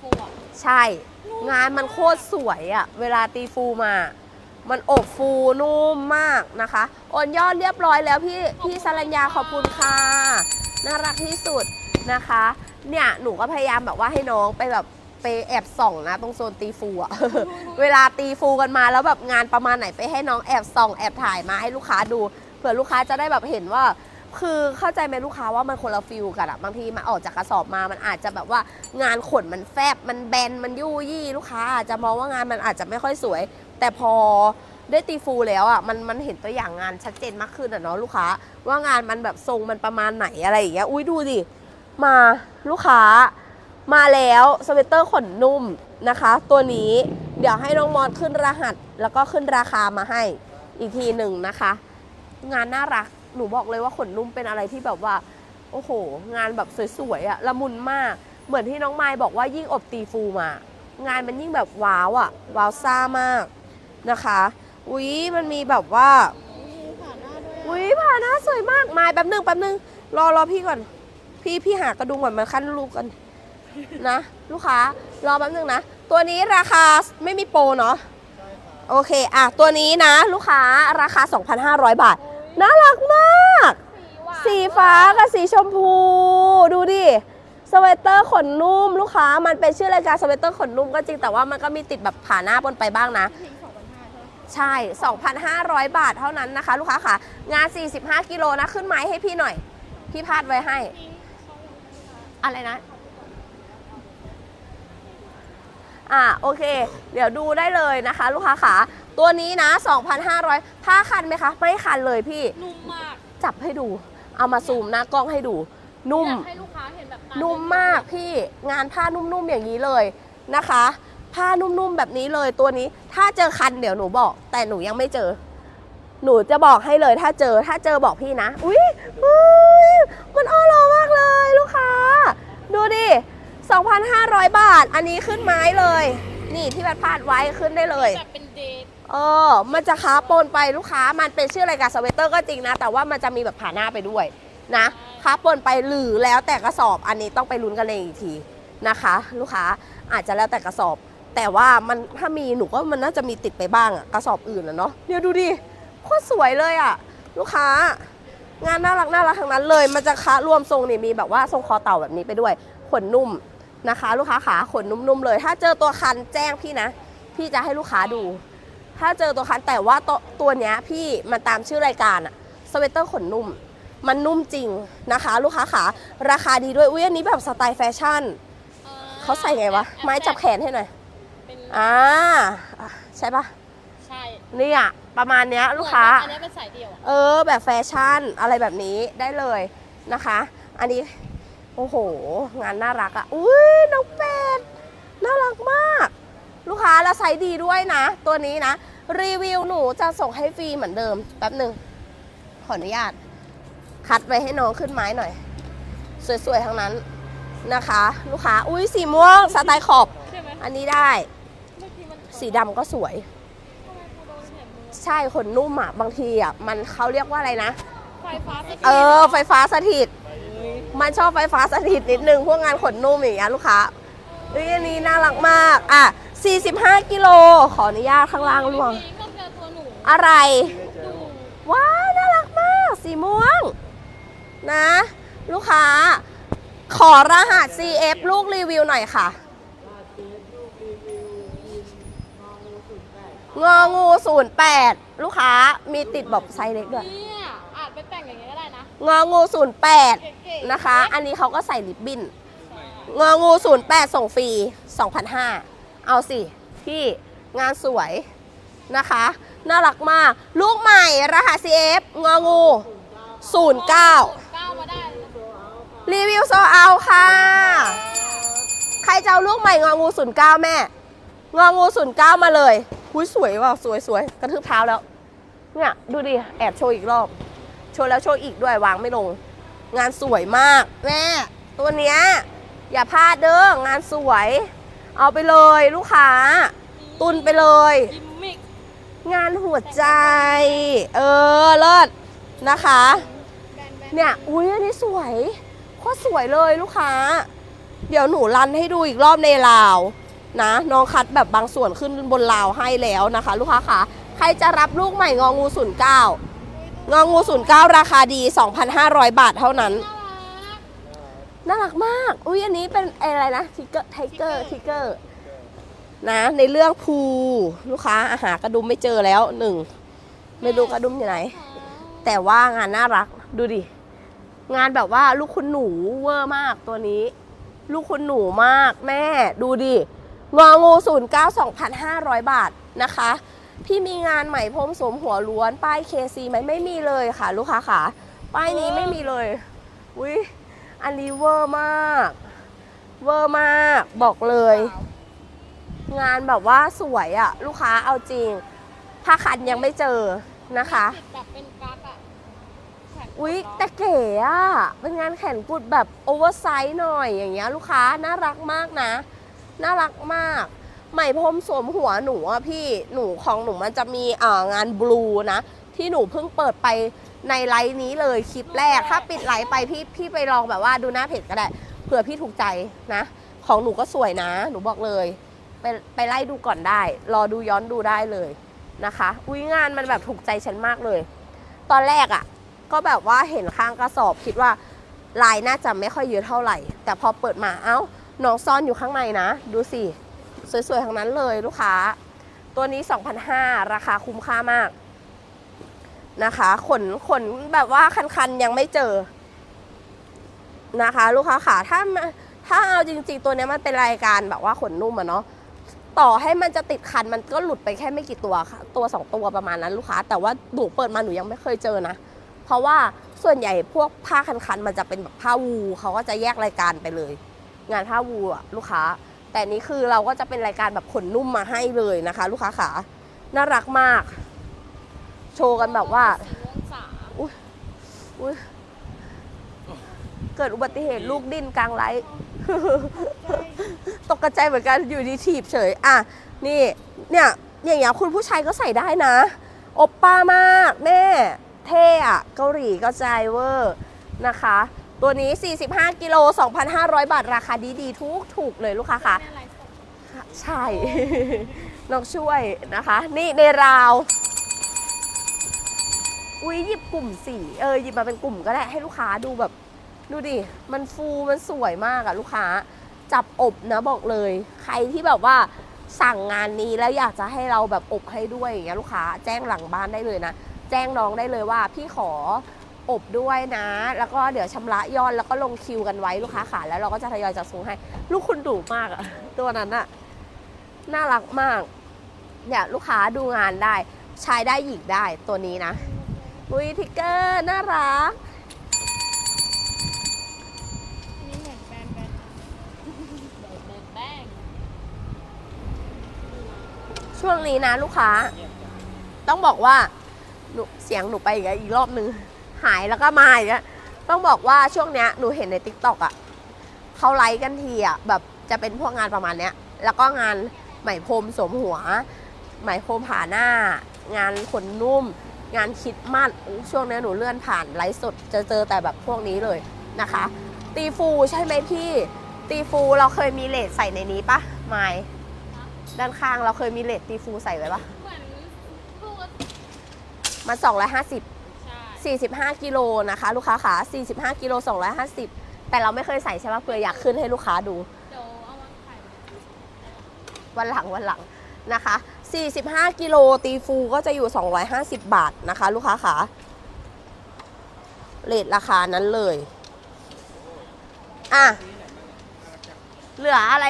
ฟูอะใช่ งานมันโคตรสวยอะเวลาตีฟูมา มันอบฟูนุ่มมากนะคะโอนยอดเรียบร้อยแล้วพี่พี่สรัญญาขอบคุณค่ะน่ารักที่สุดนะคะ เนี่ยหนูก็พยายามแบบว่าให้น้องไปแบบไปแอบส่องนะตรงโซนตีฟูอะเวลาตีฟูกันมาแล้วแบบงานประมาณไหนไปให้น้องแอบส่องแอบถ่ายมาให้ลูกค้าดูเผื่อลูกค้าจะได้แบบเห็นว่า คือเข้าใจไหมลูกค้าว่ามันคนละฟิลกันอะบางทีมันออกจากกระสอบมามันอาจจะแบบว่างานขนมันแฟบมันแบนมันยู่ยี่ลูกค้าอาจจะมองว่างานมันอาจจะไม่ค่อยสวย แต่พอได้ตีฟูแล้วอะมันมันเห็นตัวอย่างงานชัดเจนมากขึ้นอะเนาะลูกค้า ว่างานมันแบบทรงมันประมาณไหนอะไรอย่างเงี้ยอุ้ยดูดิมาลูกค้ามาแล้วสเวตเตอร์ขนนุ่มนะคะ ตัวนี้เดี๋ยวให้น้องมอสขึ้นรหัส แล้วก็ขึ้นราคามาให้อีกทีหนึ่งนะคะ งานน่ารัก หนูบอกเลยว่าขนนุ่มเป็นอะไรที่แบบว่า โอ้โห งานแบบสวยๆอะละมุนมาก เหมือนที่น้องไม้บอกว่ายิ่งอบตีฟูมา งานมันยิ่งแบบว้าวอะว้าวซ่ามากนะคะอุ๊ยมันมีแบบว่าวยอุ๊ยผ่าหน้าสวยมากไม้แป๊บนึงแป๊บนึงรอรอพี่ก่อน พี่พี่หากระดุมก่อนมาขั้นลูกกันนะ ลูกค้ารอแป๊บนึงนะ ตัวนี้ราคาไม่มีโปรเนาะโอเค อะ ตัวนี้นะ ลูกค้าราคา 2,500 บาท น่ารักมาก สีฟ้ากับสีชมพู ดูดิสเวตเตอร์ขนนุ่มลูกค้า มันเป็นชื่อรายการสเวตเตอร์ขนนุ่มก็จริงแต่ว่ามันก็มีติดแบบผ่าหน้าบนไปบ้างนะทิ้งสองพันห้าใช่ไหมใช่ 2,500 บาทเท่านั้นนะคะ ลูกค้าค่ะ งาน 45 กิโลนะ ขึ้นไม้ให้พี่หน่อย พี่พาดไว้ให้ทิ้งสองพันห้าอะไรนะ อ่าโอเค เดี๋ยวดูได้เลยนะคะ ลูกค้าขา ตัวนี้นะ 2,500 ผ้าคันไหมคะ ไม่คันเลยพี่ นุ่มมาก จับให้ดู เอามาซูมหน้ากล้องให้ดู นุ่ม อยากให้ลูกค้าเห็นแบบตนุ่มมากพี่ งานผ้านุ่มๆอย่างนี้เลยนะคะ ผ้านุ่มๆแบบนี้เลยตัวนี้ ถ้าเจอคันเดี๋ยวหนูบอก แต่หนูยังไม่เจอ หนูจะบอกให้เลยถ้าเจอ ถ้าเจอบอกพี่นะ อุ้ยอุ้ยมันอ้อรอมากเลยลูกค้า ดูดิ 2,500 บาท อันนี้ขึ้นไม้เลย นี่ที่วัดพาดไว้ขึ้นได้เลย แบบเป็น เออ มันจะค้าปนไปลูกค้า มันเป็นชื่อรายการสเวตเตอร์ก็จริงนะ แต่ว่ามันจะมีแบบผ่าหน้าไปด้วยนะค้าปนไปหรือแล้วแต่กระสอบ อันนี้ต้องไปลุ้นกันเองอีกทีนะคะ ลูกค้าอาจจะแล้วแต่กระสอบ แต่ว่ามันถ้ามีหนูก็มันน่าจะมีติดไปบ้างอะกระสอบอื่นอะเนาะเดี๋ยวดูดิโคตรสวยเลยอะลูกค้างานน่ารักน่ารักทั้งนั้นเลย มันจะค้ารวมทรงนี่มีแบบว่าทรงคอเต่าแบบนี้ไปด้วย ขนนุ่มนะคะ ลูกค้าขาขนนุ่มๆเลย ถ้าเจอตัวคันแจ้งพี่นะ พี่จะให้ลูกค้าดู ถ้าเจอตัวคันแต่ว่าตัวตัวเนี้ยพี่มันตามชื่อรายการอะสเวตเตอร์ขนนุ่ม มันนุ่มจริงนะคะ ลูกค้าขาราคาดีด้วยอุ้ยอันนี้แบบสไตล์แฟชั่นอ่เขาใส่ไงวะ ไม้จับแขนให้หน่อยเป็นอ่าอะใช่ปะใช่เนี่ยประมาณเนี้ยลูกค้าอันนี้เป็นสายเดี่ยวอะเออ แบบแฟชั่นอะไรแบบนี้ได้เลยนะคะ อันนี้โอ้โห งานน่ารักอะ่ะอุ้ยน้องเป็ดน่ารักมาก ลูกค้าแล้วไซส์ดีด้วยนะ ตัวนี้นะ รีวิวหนูจะส่งให้ฟรีเหมือนเดิมแป๊บหนึ่งขออนุญาต คัดไว้ให้น้องขึ้นไม้หน่อย สวยๆทั้งนั้นนะคะ ลูกค้าอุ้ยสีม่วงสไตล์ขอบใช่ไหมอันนี้ได้เมื่อกี้มันสีดำก็สวยทำไมพอโดนแถบมือใช่ขนนุ่มอะ บางทีอะ มันเขาเรียกว่าอะไรนะไฟฟ้าสถิตเออ ไฟฟ้าสถิต มันชอบไฟฟ้าสถิตนิดนึง พวกงานขนนุ่มอย่างเงี้ยลูกค้าเอ้ยอันนี้น่ารักมาก อะ 45 กิโล ขออนุญาตข้างล่างล่วงก็เจอตัวหนูอะไรดูว้าว น่ารักมาก สีม่วง นะ ลูกค้า ขอรหัส CF ลูกรีวิวหน่อยค่ะ งองู 08 ลูกค้ามีติดแบบไซส์เล็กด้วย เนี่ยอาจไปแต่งอย่างเงี้ยก็ได้นะ งองูเก๋ๆ08 นะคะ อันนี้เขาก็ใส่ลิปบิ้นงองู 08 ส่งฟรี 2,500 เอาสิพี่งานสวยนะคะ น่ารักมาก ลูกใหม่รหัส CF งองู 09ก้าวมาได้เลยนะรีวิวโซเอาค่ะ ใครจะเอาลูกใหม่งองู 09 แม่ งองู 09 มาเลยหุยสวยว่ะสวยสวยกระทืบเท้าแล้ว เนี่ย ดูดิ แอบโชว์อีกรอบ โชว์แล้วโชว์อีกด้วยวางไม่ลง งานสวยมาก แม่ ตัวเนี้ยอย่าพลาดเด้องานสวย เอาไปเลยลูกค้า ตุนไปเลยยิมมิกงานหัวใจ เออ เลิศนะคะ แบนแบนเนี่ย อุ้ยอันนี้สวยโคตรสวยเลยลูกค้า เดี๋ยวหนูรันให้ดูอีกรอบในลาวนะ น้องคัดแบบบางส่วนขึ้นบนลาวให้แล้วนะคะ ลูกค้าคะใครจะรับลูกใหม่งองูศูนย์เก้างองูศูนย์เก้าราคาดี 2,500 บาทเท่านั้นน่ารัก น่ารักมาก อุ้ยอันนี้เป็นอะไรนะทิกเกอร์ไทเกอร์ทิกเกอร์นะในเรื่องภูลูกค้าอาหารกระดุมไม่เจอแล้วหนึ่งไม่รู้กระดุมอยู่ไหน แต่ว่างานน่ารักดูดิ งานแบบว่าลูกคุณหนูเวอร์มากตัวนี้ ลูกคุณหนูมากแม่ ดูดิงองูศูนย์เก้าสองพันห้าร้อยบาทนะคะ พี่มีงานใหม่พรมสวมหัวล้วน ป้ายเคซีไหมไม่มีเลยค่ะ ลูกค้าค่ะ ป้ายนี้ไม่มีเลยอุ้ย อันนี้เวอร์มาก เวอร์มากบอกเลย งานแบบว่าสวยอะลูกค้าเอาจริงผ้าคันยังไม่เจอนะคะ ติดแบบเป็นกั๊กอะแขนอุ๊ยล้อแต่เก๋อะเป็นงานแขนกุดแบบโอเวอร์ไซส์หน่อยอย่างเงี้ยลูกค้าน่ารักมากนะ น่ารักมาก ไหมพรมสวมหัวหนูอะพี่หนูของหนูมันจะมีเอ่องานบลูนะ ที่หนูเพิ่งเปิดไป ในไลฟ์นี้เลยคลิปแรก ถ้าปิดไลฟ์ไปพี่พี่ไปลองแบบว่าดูหน้าเพจก็ได้เผื่อพี่ถูกใจนะ ของหนูก็สวยนะ หนูบอกเลย ไปไปไล่ดูก่อนได้ รอดูย้อนดูได้เลยนะคะ อุ้ยงานมันแบบถูกใจฉันมากเลย ตอนแรกอะ่ะ ก็แบบว่าเห็นข้างกระสอบคิดว่าลายน่าจะไม่ค่อยเยอะเท่าไหร่ แต่พอเปิดมาเอ้าน้องซ่อนอยู่ข้างในนะ ดูสิ สวยๆทั้งนั้นเลยลูกค้า ตัวนี้ 2,500 ราคาคุ้มค่ามาก นะคะ ขนขนแบบว่าคันๆยังไม่เจอนะคะ ลูกค้าขาถ้าถ้าเอาจริงๆตัวนี้มันเป็นรายการแบบว่าขนนุ่มอะเนาะต่อให้มันจะติดคันมันก็หลุดไปแค่ไม่กี่ตัวค่ะตัวสองตัวประมาณนั้นลูกค้า แต่ว่าหนูเปิดมาหนูยังไม่เคยเจอนะ เพราะว่าส่วนใหญ่พวกผ้าคันๆมันจะเป็นแบบผ้าวูเขาก็จะแยกรายการไปเลย งานผ้าวูอะลูกค้า แต่นี้คือเราก็จะเป็นรายการแบบขนนุ่มมาให้เลยนะคะ ลูกค้าขาน่ารักมาก โชว์กันแบบว่าสี่องศาอุ๊ยเกิดอุบัติเหตุลูกดิ้นกลางไลฟ์ตกกระใจเหมือนกันอยู่ดีถีบเฉย อะ นี่ เนี่ยอย่างเงี้ยคุณผู้ชายก็ใส่ได้นะโอปป้ามาก แม่ เท่อะเกาหลีก็ใจเวอร์นะคะ ตัวนี้ 45 กิโล 2,500 บาท ราคาดีๆ ทุกถูกเลยลูกค้าค่ะแม่ไลฟ์สดใช่ น้องช่วยนะคะ นี่ในราว อุ้ยหยิบกลุ่มสีเออหยิบมาเป็นกลุ่มก็ได้ให้ลูกค้าดูแบบดูดิ มันฟูมันสวยมากอะลูกค้า จับอบนะบอกเลย ใครที่แบบว่าสั่งงานนี้แล้วอยากจะให้เราแบบอบให้ด้วยอย่างเงี้ยลูกค้าแจ้งหลังบ้านได้เลยนะ แจ้งน้องได้เลยว่าพี่ขออบด้วยนะ แล้วก็เดี๋ยวชำระยอดแล้วก็ลงคิวกันไว้ลูกค้าขาแล้วเราก็จะทยอยจัดส่งให้ ลูกคุณดุมากอะตัวนั้นอะน่ารักมากเนี่ยลูกค้าดูงานได้ใช้ได้หยิกได้ตัวนี้นะ อุ้ยทิกเกอร์น่ารักอันนี้เหมือนแบนแบนแบนแบนแบนช่วงนี้นะลูกค้า ต้องบอกว่าหนูเสียงหนูไปอีกแล้วอีกรอบนึง หายแล้วก็มาอีกแล้วต้องบอกว่าช่วงเนี้ยหนูเห็นในติ๊กต็อกอะเขาไลฟ์กันทีอะแบบจะเป็นพวกงานประมาณเนี้ย แล้วก็งานไหมพรมสวมหัว ไหมพรมผ่าหน้า งานขนนุ่ม งานคิดมัดอู้ช่วงเนี้ยหนูเลื่อนผ่านไลฟ์สดจะเจอแต่แบบพวกนี้เลยนะคะ ตีฟูใช่ไหมพี่ ตีฟูเราเคยมีเลทใส่ในนี้ปะไม่ด้านข้างเราเคยมีเลทตีฟูใส่ไว้ปะเหมือนลูกละมัน250 ใช่45 กิโลนะคะ ลูกค้าขา45 กิโล 250 แต่เราไม่เคยใส่ใช่ปะเพื่ออยากขึ้นให้ลูกค้าดู เดี๋ยวเอามาขายวันหลังวันหลังนะคะ 45 กิโลตีฟูก็จะอยู่ 250 บาทนะคะ ลูกค้าขาเลทราคานั้นเลย อะ เหลืออะไร